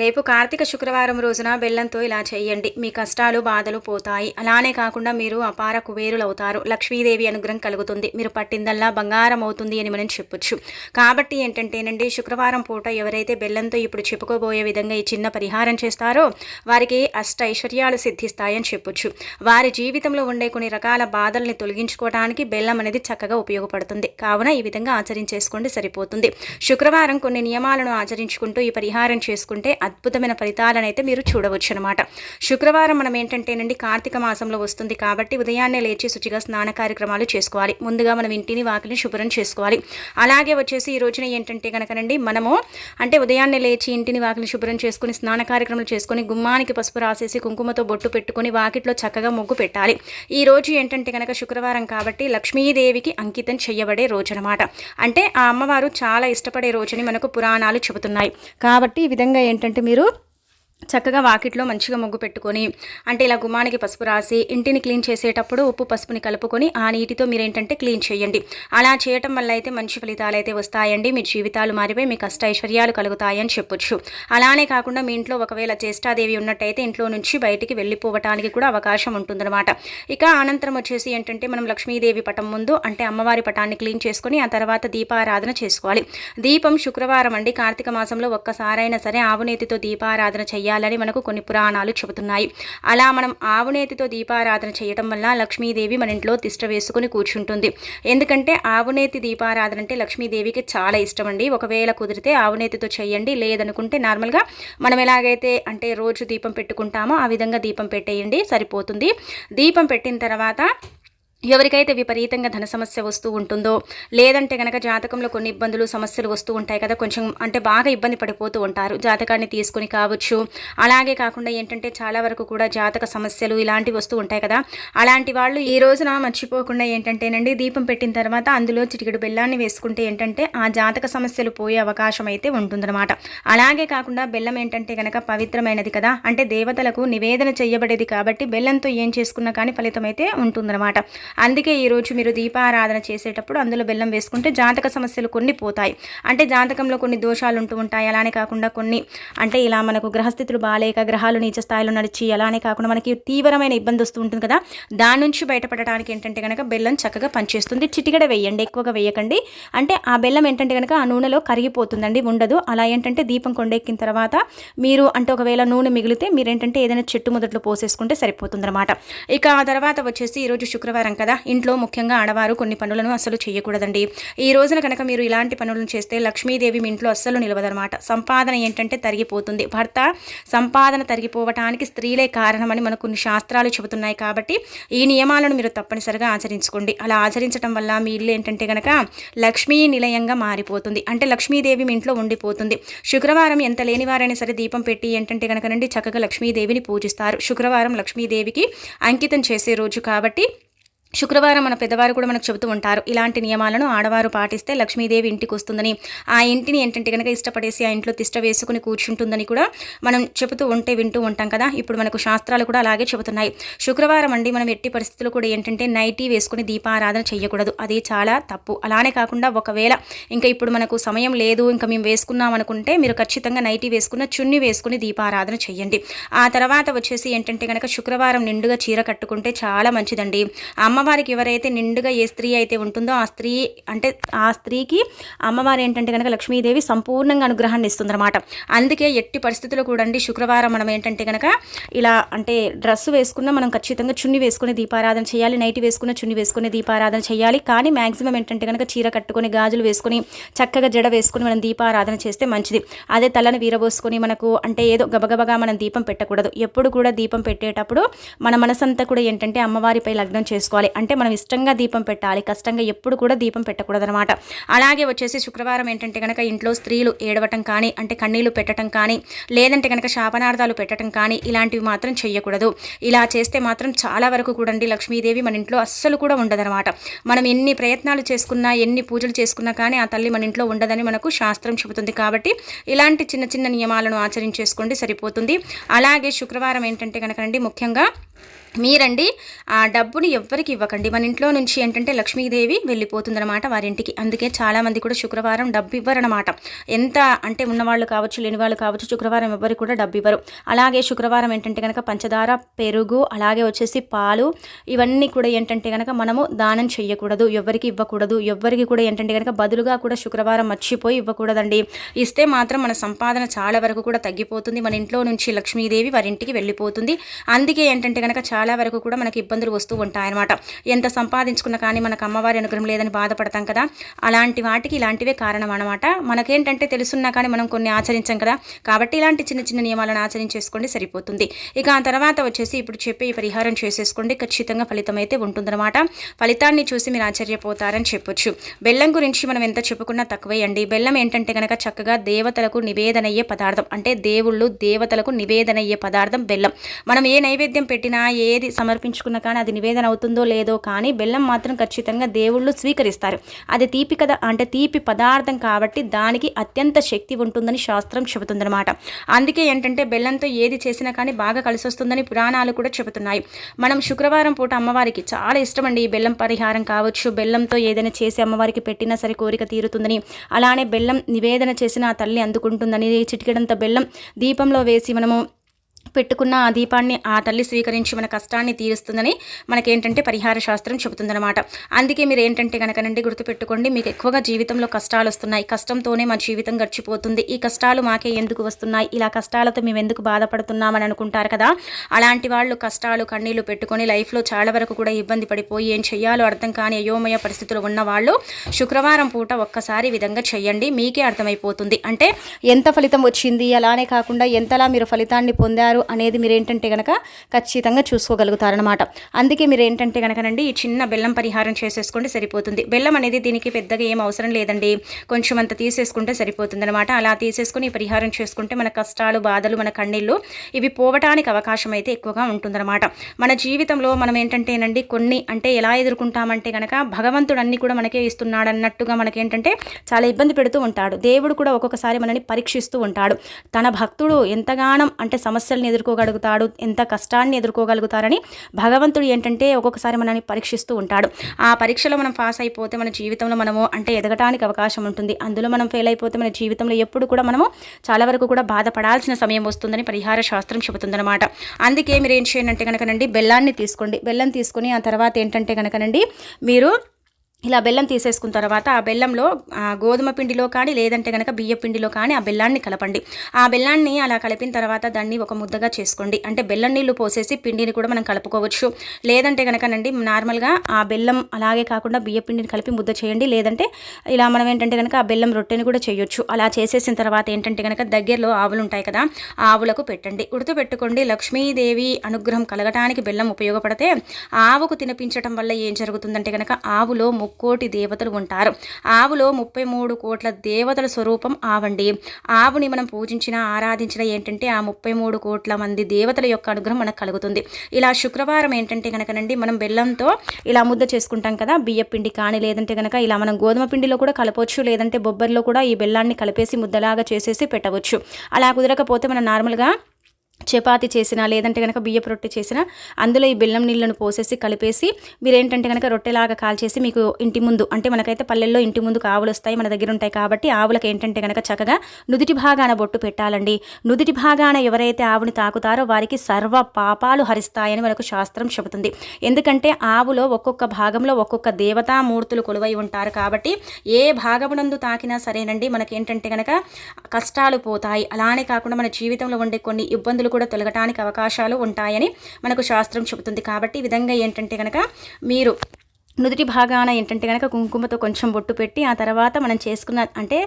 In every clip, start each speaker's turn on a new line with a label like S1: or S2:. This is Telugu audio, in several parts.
S1: రేపు కార్తీక శుక్రవారం రోజున బెల్లంతో ఇలా చేయండి. మీ కష్టాలు బాధలు పోతాయి. అలానే కాకుండా మీరు అపార కుబేరులవుతారు. లక్ష్మీదేవి అనుగ్రహం కలుగుతుంది. మీరు పట్టిందల్లా బంగారం అవుతుంది అని మనం చెప్పొచ్చు. కాబట్టి ఏంటంటేనండి శుక్రవారం పూట ఎవరైతే బెల్లంతో ఇప్పుడు చెప్పుకోబోయే విధంగా ఈ చిన్న పరిహారం చేస్తారో వారికి అష్ట ఐశ్వర్యాలు సిద్ధిస్తాయని చెప్పొచ్చు. వారి జీవితంలో ఉండే కొన్ని రకాల బాధల్ని తొలగించుకోవడానికి బెల్లం అనేది చక్కగా ఉపయోగపడుతుంది. కావున ఈ విధంగా ఆచరించేసుకోండి సరిపోతుంది. శుక్రవారం కొన్ని నియమాలను ఆచరించుకుంటూ ఈ పరిహారం చేసుకుంటే అద్భుతమైన ఫలితాలను అయితే మీరు చూడవచ్చు అనమాట శుక్రవారం మనం ఏంటంటేనండి కార్తీక మాసంలో వస్తుంది కాబట్టి ఉదయాన్నే లేచి శుచిగా స్నాన కార్యక్రమాలు చేసుకోవాలి. ముందుగా మనం ఇంటిని వాకిని శుభ్రం చేసుకోవాలి. అలాగే వచ్చేసి ఈ రోజున ఏంటంటే కనుకనండి మనము అంటే ఉదయాన్నే లేచి ఇంటిని వాకిలిని శుభ్రం చేసుకుని స్నాన కార్యక్రమాలు చేసుకుని గుమ్మానికి పసుపు రాసేసి కుంకుమతో బొట్టు పెట్టుకుని వాకిట్లో చక్కగా ముగ్గు పెట్టాలి. ఈ రోజు ఏంటంటే కనుక శుక్రవారం కాబట్టి లక్ష్మీదేవికి అంకితం చేయబడే రోజు అనమాట అంటే ఆ అమ్మవారు చాలా ఇష్టపడే రోజుని మనకు పురాణాలు చెబుతున్నాయి. కాబట్టి ఈ విధంగా ఏంటంటే మీరు చక్కగా వాకిట్లో మంచిగా ముగ్గు పెట్టుకొని అంటే ఇలా గుమ్మానికి పసుపు రాసి ఇంటిని క్లీన్ చేసేటప్పుడు ఉప్పు పసుపుని కలుపుకొని ఆ నీటితో మీరు ఏంటంటే క్లీన్ చేయండి. అలా చేయటం వల్ల అయితే మంచి ఫలితాలు అయితే వస్తాయండి. మీ జీవితాలు మారిపోయి మీ కష్ట ఐశ్వర్యాలు కలుగుతాయని చెప్పొచ్చు. అలానే కాకుండా మీ ఇంట్లో ఒకవేళ జ్యేష్ఠాదేవి ఉన్నట్టయితే ఇంట్లో నుంచి బయటికి వెళ్ళిపోవటానికి కూడా అవకాశం ఉంటుందన్నమాట. ఇక అనంతరం వచ్చేసి ఏంటంటే మనం లక్ష్మీదేవి పటం ముందు అంటే అమ్మవారి పటాన్ని క్లీన్ చేసుకొని ఆ తర్వాత దీపారాధన చేసుకోవాలి. దీపం శుక్రవారం అండి. కార్తీక మాసంలో ఒక్కసారైనా సరే ఆవునేతితో దీపారాధన చేయాలి. చేయాలని మనకు కొన్ని పురాణాలు చెబుతున్నాయి. అలా మనం ఆవునేతితో దీపారాధన చేయటం వల్ల లక్ష్మీదేవి మన ఇంట్లో తిష్ట వేసుకుని కూర్చుంటుంది. ఎందుకంటే ఆవునేతి దీపారాధన అంటే లక్ష్మీదేవికి చాలా ఇష్టం అండి ఒకవేళ కుదిరితే ఆవునేతితో చేయండి. లేదనుకుంటే నార్మల్గా మనం ఎలాగైతే అంటే రోజు దీపం పెట్టుకుంటామో ఆ విధంగా దీపం పెట్టేయండి. సరిపోతుంది. దీపం పెట్టిన తర్వాత ఎవరికైతే విపరీతంగా ధన సమస్య వస్తూ ఉంటుందో లేదంటే కనుక జాతకంలో కొన్ని ఇబ్బందులు సమస్యలు వస్తూ ఉంటాయి కదా కొంచెం అంటే బాగా ఇబ్బంది పడిపోతూ ఉంటారు జాతకాన్ని తీసుకుని కావచ్చు. అలాగే కాకుండా ఏంటంటే చాలా వరకు కూడా జాతక సమస్యలు ఇలాంటివి వస్తూ ఉంటాయి కదా. అలాంటి వాళ్ళు ఈ రోజున మర్చిపోకుండా ఏంటంటేనండి దీపం పెట్టిన తర్వాత అందులో చిటికెడు బెల్లాన్ని వేసుకుంటే ఏంటంటే ఆ జాతక సమస్యలు పోయే అవకాశం అయితే ఉంటుందన్నమాట. అలాగే కాకుండా బెల్లం ఏంటంటే కనుక పవిత్రమైనది కదా అంటే దేవతలకు నివేదన చేయబడేది కాబట్టి బెల్లంతో ఏం చేసుకున్నా కానీ ఫలితం అయితే ఉంటుందన్నమాట. అందుకే ఈరోజు మీరు దీపారాధన చేసేటప్పుడు అందులో బెల్లం వేసుకుంటే జాతక సమస్యలు కొన్ని పోతాయి. అంటే జాతకంలో కొన్ని దోషాలు ఉంటూ ఉంటాయి. అలానే కాకుండా కొన్ని అంటే ఇలా మనకు గ్రహస్థితులు బాగాలేక గ్రహాలు నీచ స్థాయిలో నడిచి అలానే కాకుండా మనకి తీవ్రమైన ఇబ్బంది వస్తూ ఉంటుంది కదా. దాని నుంచి బయటపడటానికి ఏంటంటే కనుక బెల్లం చక్కగా పనిచేస్తుంది. చిటికడ వేయండి ఎక్కువగా వేయకండి. అంటే ఆ బెల్లం ఏంటంటే కనుక ఆ నూనెలో కరిగిపోతుందండి ఉండదు. అలా ఏంటంటే దీపం కొండెక్కిన తర్వాత మీరు అంటే ఒకవేళ నూనె మిగిలితే మీరేంటంటే ఏదైనా చెట్టు మొదట్లో పోసేసుకుంటే సరిపోతుందన్నమాట. ఇక ఆ తర్వాత వచ్చేసి ఈరోజు శుక్రవారం కదా. ఇంట్లో ముఖ్యంగా ఆడవారు కొన్ని పనులను అసలు చేయకూడదండి. ఈ రోజున కనుక మీరు ఇలాంటి పనులను చేస్తే లక్ష్మీదేవి మీ ఇంట్లో అస్సలు నిలవదనమాట సంపాదన ఏంటంటే తరిగిపోతుంది. భర్త సంపాదన తరిగిపోవటానికి స్త్రీలే కారణమని మనకు కొన్ని శాస్త్రాలు చెబుతున్నాయి కాబట్టి ఈ నియమాలను మీరు తప్పనిసరిగా ఆచరించుకోండి. అలా ఆచరించడం వల్ల మీ ఇల్లు ఏంటంటే కనుక లక్ష్మీ నిలయంగా మారిపోతుంది. అంటే లక్ష్మీదేవి మీ ఇంట్లో ఉండిపోతుంది. శుక్రవారం ఎంత లేనివారైనా సరే దీపం పెట్టి ఏంటంటే కనుక నుండి చక్కగా లక్ష్మీదేవిని పూజిస్తారు. శుక్రవారం లక్ష్మీదేవికి అంకితం చేసే రోజు కాబట్టి శుక్రవారం మన పెద్దవారు కూడా మనకు చెబుతూ ఉంటారు ఇలాంటి నియమాలను ఆడవారు పాటిస్తే లక్ష్మీదేవి ఇంటికి వస్తుందని. ఆ ఇంటిని ఏంటంటే కనుక ఇష్టపడేసి ఆ ఇంట్లో తిష్ట వేసుకుని కూర్చుంటుందని కూడా మనం చెబుతూ ఉంటే వింటూ ఉంటాం కదా. ఇప్పుడు మనకు శాస్త్రాలు కూడా అలాగే చెబుతున్నాయి. శుక్రవారం అండి మనం ఎట్టి పరిస్థితులు కూడా ఏంటంటే నైటీ వేసుకుని దీపారాధన చేయకూడదు. అది చాలా తప్పు. అలానే కాకుండా ఒకవేళ ఇంకా ఇప్పుడు మనకు సమయం లేదు ఇంకా మేము వేసుకున్నాం అనుకుంటే మీరు ఖచ్చితంగా నైటీ వేసుకున్న చున్ని వేసుకుని దీపారాధన చేయండి. ఆ తర్వాత వచ్చేసి ఏంటంటే కనుక శుక్రవారం నిండుగా చీర కట్టుకుంటే చాలా మంచిదండి. అమ్మ అమ్మవారికి ఎవరైతే నిండుగా ఏ స్త్రీ అయితే ఉంటుందో ఆ స్త్రీ అంటే ఆ స్త్రీకి అమ్మవారు ఏంటంటే కనుక లక్ష్మీదేవి సంపూర్ణంగా అనుగ్రహాన్ని ఇస్తుందన్నమాట. అందుకే ఎట్టి పరిస్థితుల్లో కూడా అండి శుక్రవారం మనం ఏంటంటే కనుక ఇలా అంటే డ్రెస్ వేసుకున్న మనం ఖచ్చితంగా చున్ని వేసుకుని దీపారాధన చేయాలి నైట్ వేసుకున్న చున్ని వేసుకుని దీపారాధన చేయాలి. కానీ మ్యాక్సిమం ఏంటంటే కనుక చీర కట్టుకొని గాజులు వేసుకుని చక్కగా జడ వేసుకుని మనం దీపారాధన చేస్తే మంచిది. అదే తలని వీరబోసుకొని మనకు అంటే ఏదో గబగబగా మనం దీపం పెట్టకూడదు. ఎప్పుడు కూడా దీపం పెట్టేటప్పుడు మన మనసంతా కూడా ఏంటంటే అమ్మవారిపై లగ్నం చేసుకోవాలి. అంటే మనం ఇష్టంగా దీపం పెట్టాలి. కష్టంగా ఎప్పుడు కూడా దీపం పెట్టకూడదనమాట అలాగే వచ్చేసి శుక్రవారం ఏంటంటే కనుక ఇంట్లో స్త్రీలు ఏడవటం కానీ అంటే కన్నీళ్ళు పెట్టడం కానీ లేదంటే కనుక శాపనార్థాలు పెట్టడం కానీ ఇలాంటివి మాత్రం చేయకూడదు ఇలా చేస్తే మాత్రం చాలా వరకు కూడా లక్ష్మీదేవి మన ఇంట్లో అస్సలు కూడా ఉండదనమాట మనం ఎన్ని ప్రయత్నాలు చేసుకున్నా ఎన్ని పూజలు చేసుకున్నా కానీ ఆ తల్లి మన ఇంట్లో ఉండదని మనకు శాస్త్రం చెబుతుంది కాబట్టి ఇలాంటి చిన్న చిన్న నియమాలను ఆచరించేసుకోండి సరిపోతుంది. అలాగే శుక్రవారం ఏంటంటే కనుక ముఖ్యంగా మీరండి ఆ డబ్బుని ఎవ్వరికి ఇవ్వకండి. మన ఇంట్లో నుంచి ఏంటంటే లక్ష్మీదేవి వెళ్ళిపోతుందన్నమాట వారింటికి. అందుకే చాలామంది కూడా శుక్రవారం డబ్బు ఇవ్వరనమాట ఎంత అంటే ఉన్నవాళ్ళు కావచ్చు లేని వాళ్ళు కావచ్చు శుక్రవారం ఎవ్వరికి కూడా డబ్బు ఇవ్వరు అలాగే శుక్రవారం ఏంటంటే కనుక పంచదార పెరుగు అలాగే వచ్చేసి పాలు ఇవన్నీ కూడా ఏంటంటే కనుక మనము దానం చేయకూడదు ఎవ్వరికి ఇవ్వకూడదు ఎవ్వరికి కూడా ఏంటంటే కనుక బదులుగా కూడా శుక్రవారం మర్చిపోయి ఇవ్వకూడదండి. ఇస్తే మాత్రం మన సంపాదన చాలా వరకు కూడా తగ్గిపోతుంది. మన ఇంట్లో నుంచి లక్ష్మీదేవి వారింటికి వెళ్ళిపోతుంది. అందుకే ఏంటంటే కనుక చాలా చాలా వరకు కూడా మనకి ఇబ్బందులు వస్తూ ఉంటాయన్నమాట. ఎంత సంపాదించుకున్నా కానీ మనకు అమ్మవారి అనుగ్రహం లేదని బాధపడతాం కదా. అలాంటి వాటికి ఇలాంటివే కారణం అనమాట మనకేంటంటే తెలుసున్నా కానీ మనం కొన్ని ఆచరించాం కదా. కాబట్టి ఇలాంటి చిన్న చిన్న నియమాలను ఆచరించేసుకోండి సరిపోతుంది. ఇక ఆ తర్వాత వచ్చేసి ఇప్పుడు చెప్పే ఈ పరిహారం చేసేసుకోండి. ఖచ్చితంగా ఫలితం అయితే ఉంటుందన్నమాట. ఫలితాన్ని చూసి మీరు ఆశ్చర్యపోతారని చెప్పొచ్చు. బెల్లం గురించి మనం ఎంత చెప్పుకున్నా తక్కువేయండి బెల్లం ఏంటంటే కనుక చక్కగా దేవతలకు నివేదనయ్యే పదార్థం. అంటే దేవుళ్ళు దేవతలకు నివేదనయ్యే పదార్థం బెల్లం. మనం ఏ నైవేద్యం పెట్టినా ఏ ఏది సమర్పించుకున్నా కానీ అది నివేదన అవుతుందో లేదో కానీ బెల్లం మాత్రం ఖచ్చితంగా దేవుళ్ళు స్వీకరిస్తారు. అది తీపి కదా అంటే తీపి పదార్థం కాబట్టి దానికి అత్యంత శక్తి ఉంటుందని శాస్త్రం చెబుతుందన్నమాట. అందుకే ఏంటంటే బెల్లంతో ఏది చేసినా కానీ బాగా కలిసి వస్తుందని పురాణాలు కూడా చెబుతున్నాయి. మనం శుక్రవారం పూట అమ్మవారికి చాలా ఇష్టమండి ఈ బెల్లం పరిహారం కావచ్చు. బెల్లంతో ఏదైనా చేసి అమ్మవారికి పెట్టినా సరే కోరిక తీరుతుందని అలానే బెల్లం నివేదన చేసిన ఆ తల్లి అందుకుంటుందని చిటికెడంత బెల్లం దీపంలో వేసి మనము పెట్టుకున్న ఆ దీపాన్ని ఆ తల్లి స్వీకరించి మన కష్టాన్ని తీరుస్తుందని మనకేంటంటే పరిహార శాస్త్రం చెబుతుందన్నమాట. అందుకే మీరు ఏంటంటే కనుకనండి గుర్తుపెట్టుకోండి మీకు ఎక్కువగా జీవితంలో కష్టాలు వస్తున్నాయి. కష్టంతోనే మా జీవితం గడిచిపోతుంది. ఈ కష్టాలు మాకే ఎందుకు వస్తున్నాయి? ఇలా కష్టాలతో మేము ఎందుకు బాధపడుతున్నామని అనుకుంటారు కదా? అలాంటి వాళ్ళు కష్టాలు కన్నీళ్ళు పెట్టుకొని లైఫ్లో చాలా వరకు కూడా ఇబ్బంది పడిపోయి ఏం చేయాలో అర్థం కాని అయోమయ పరిస్థితులు ఉన్న వాళ్ళు శుక్రవారం పూట ఒక్కసారి విధంగా చెయ్యండి. మీకే అర్థమైపోతుంది. అంటే ఎంత ఫలితం వచ్చింది? అలానే కాకుండా ఎంతలా మీరు ఫలితాన్ని పొందారు? అనేది మీరు ఏంటంటే కనుక ఖచ్చితంగా చూసుకోగలుగుతారనమాట అందుకే మీరు ఏంటంటే కనుకనండి ఈ చిన్న బెల్లం పరిహారం చేసేసుకోండి సరిపోతుంది. బెల్లం అనేది దీనికి పెద్దగా ఏం అవసరం లేదండి. కొంచెం అంత తీసేసుకుంటే సరిపోతుంది అనమాట అలా తీసేసుకుని పరిహారం చేసుకుంటే మన కష్టాలు బాధలు మన కన్నీళ్ళు ఇవి పోవటానికి అవకాశం అయితే ఎక్కువగా ఉంటుందన్నమాట. మన జీవితంలో మనం ఏంటంటేనండి కొన్ని అంటే ఎలా ఎదుర్కొంటామంటే కనుక భగవంతుడు అన్ని కూడా మనకే ఇస్తున్నాడు అన్నట్టుగా మనకేంటంటే చాలా ఇబ్బంది పెడుతూ ఉంటాడు. దేవుడు కూడా ఒక్కొక్కసారి మనని పరీక్షిస్తూ ఉంటాడు. తన భక్తుడు ఎంతగానం అంటే సమస్యల్ని ఎదుర్కోగలుగుతాడు ఎంత కష్టాన్ని ఎదుర్కోగలుగుతారని భగవంతుడు ఏంటంటే ఒక్కొక్కసారి మనల్ని పరీక్షిస్తూ ఉంటాడు. ఆ పరీక్షలో మనం పాస్ అయిపోతే మన జీవితంలో మనము అంటే ఎదగటానికి అవకాశం ఉంటుంది. అందులో మనం ఫెయిల్ అయిపోతే మన జీవితంలో ఎప్పుడు కూడా మనము చాలా వరకు కూడా బాధపడాల్సిన సమయం వస్తుందని పరిహార శాస్త్రం చెబుతుందన్నమాట. అందుకే మీరు ఏం చేయండి అంటే కనుకనండి బెల్లాన్ని తీసుకోండి. బెల్లం తీసుకొని ఆ తర్వాత ఏంటంటే కనుకనండి మీరు ఇలా బెల్లం తీసేసుకున్న తర్వాత ఆ బెల్లంలో గోధుమ పిండిలో కానీ లేదంటే కనుక బియ్య పిండిలో కానీ ఆ బెల్లాన్ని కలపండి. ఆ బెల్లాన్ని అలా కలిపిన తర్వాత దాన్ని ఒక ముద్దగా చేసుకోండి. అంటే బెల్లం నీళ్ళు పోసేసి పిండిని కూడా మనం కలుపుకోవచ్చు. లేదంటే కనుకనండి నార్మల్గా ఆ బెల్లం అలాగే కాకుండా బియ్య పిండిని కలిపి ముద్ద చేయండి. లేదంటే ఇలా మనం ఏంటంటే కనుక ఆ బెల్లం రొట్టెని కూడా చేయొచ్చు. అలా చేసేసిన తర్వాత ఏంటంటే కనుక దగ్గరలో ఆవులు ఉంటాయి కదా ఆవులకు పెట్టండి. ఉడతపెట్టుకోండి లక్ష్మీదేవి అనుగ్రహం కలగటానికి బెల్లం ఉపయోగపడితే ఆవుకు తినిపించడం వల్ల ఏం జరుగుతుందంటే కనుక ఆవులో ముక్కోటి దేవతలు ఉంటారు. ఆవులో ముప్పై మూడు కోట్ల దేవతల స్వరూపం ఆవండి. ఆవుని మనం పూజించిన ఆరాధించిన ఏంటంటే ఆ ముప్పై మూడు కోట్ల మంది దేవతల యొక్క అనుగ్రహం మనకు కలుగుతుంది. ఇలా శుక్రవారం ఏంటంటే కనుకనండి మనం బెల్లంతో ఇలా ముద్ద చేసుకుంటాం కదా బియ్య పిండి కానీ లేదంటే కనుక ఇలా మనం గోధుమ పిండిలో కూడా కలపవచ్చు లేదంటే బొబ్బరిలో కూడా ఈ బెల్లాన్ని కలిపేసి ముద్దలాగా చేసేసి పెట్టవచ్చు. అలా కుదరకపోతే మనం నార్మల్గా చపాతి చేసినా లేదంటే కనుక బియ్యపు రొట్టె చేసినా అందులో ఈ బెల్లం నీళ్ళను పోసేసి కలిపేసి మీరేంటంటే కనుక రొట్టెలాగా కాల్చేసి మీకు ఇంటి ముందు అంటే మనకైతే పల్లెల్లో ఇంటి ముందు ఆవులు వస్తాయి మన దగ్గర ఉంటాయి కాబట్టి ఆవులకు ఏంటంటే కనుక చక్కగా నుదుటి భాగాన బొట్టు పెట్టాలండి. నుదుటి భాగాన ఎవరైతే ఆవుని తాకుతారో వారికి సర్వ పాపాలు హరిస్తాయని మనకు శాస్త్రం చెబుతుంది. ఎందుకంటే ఆవులో ఒక్కొక్క భాగంలో ఒక్కొక్క దేవతామూర్తులు కొలువై ఉంటారు కాబట్టి ఏ భాగమునందు తాకినా సరేనండి మనకేంటంటే కనుక కష్టాలు పోతాయి. అలానే కాకుండా మన జీవితంలో ఉండే కొన్ని ఇబ్బందులు కూడా తొలగటానికి అవకాశాలు ఉంటాయని మనకు శాస్త్రం చెబుతుంది. కాబట్టి ఈ విధంగా ఏంటంటే కనుక మీరు నుదుటి భాగాన ఏంటంటే కనుక కుంకుమతో కొంచెం బొట్టు పెట్టి ఆ తర్వాత మనం చేసుకున్న అంటే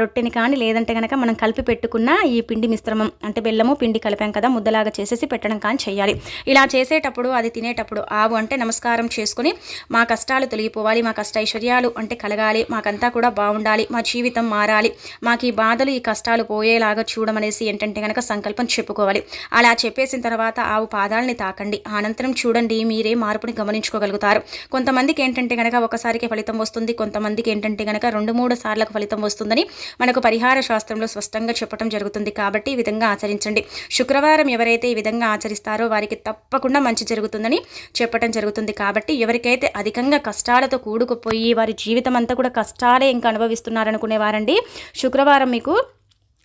S1: రొట్టెని కానీ లేదంటే కనుక మనం కలిపి పెట్టుకున్న ఈ పిండి మిశ్రమం అంటే బెల్లము పిండి కలిపాం కదా ముద్దలాగా చేసేసి పెట్టడం కానీ చేయాలి. ఇలా చేసేటప్పుడు అది తినేటప్పుడు ఆవు అంటే నమస్కారం చేసుకుని మా కష్టాలు తొలగిపోవాలి మా కష్ట ఐశ్వర్యాలు అంటే కలగాలి మాకంతా కూడా బాగుండాలి మా జీవితం మారాలి మాకు ఈ బాధలు ఈ కష్టాలు పోయేలాగా చూడమనేసి ఏంటంటే కనుక సంకల్పం చెప్పుకోవాలి. అలా చెప్పేసిన తర్వాత ఆవు పాదాలని తాకండి. అనంతరం చూడండి మీరే మార్పుని గమనించుకోగలుగుతారు. కొంతమంది కొంతమందికి ఏంటంటే కనుక ఒకసారికి ఫలితం వస్తుంది కొంతమందికి ఏంటంటే కనుక రెండు మూడు సార్లకు ఫలితం వస్తుందని మనకు పరిహార శాస్త్రంలో స్పష్టంగా చెప్పడం జరుగుతుంది. కాబట్టి ఈ విధంగా ఆచరించండి. శుక్రవారం ఎవరైతే ఈ విధంగా ఆచరిస్తారో వారికి తప్పకుండా మంచి జరుగుతుందని చెప్పడం జరుగుతుంది. కాబట్టి ఎవరికైతే అధికంగా కష్టాలతో కూడుకుపోయి వారి జీవితం అంతా కూడా కష్టాలే ఇంకా అనుభవిస్తున్నారనుకునేవారండి శుక్రవారం మీకు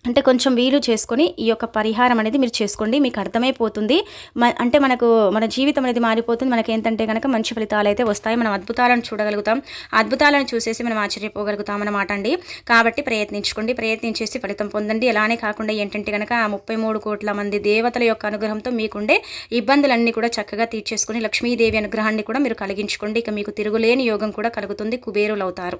S1: అంటే కొంచెం వీలు చేసుకొని ఈ యొక్క పరిహారం అనేది మీరు చేసుకోండి మీకు అర్థమైపోతుంది. అంటే మనకు మన జీవితం అనేది మారిపోతుంది. మనకి ఏంటంటే కనుక మంచి ఫలితాలు అయితే వస్తాయి. మనం అద్భుతాలను చూడగలుగుతాం. అద్భుతాలను చూసేసి మనం ఆశ్చర్యపోగలుగుతాం అన్నమాట అండి. కాబట్టి ప్రయత్నించుకోండి. ప్రయత్నించేసి ఫలితం పొందండి. అలానే కాకుండా ఏంటంటే కనుక ఆ ముప్పై మూడు కోట్ల మంది దేవతల యొక్క అనుగ్రహంతో మీకుండే ఇబ్బందులన్నీ కూడా చక్కగా తీర్చేసుకుని లక్ష్మీదేవి అనుగ్రహాన్ని కూడా మీరు కలిగించుకోండి. ఇక మీకు తిరుగులేని యోగం కూడా కలుగుతుంది. కుబేరులు అవుతారు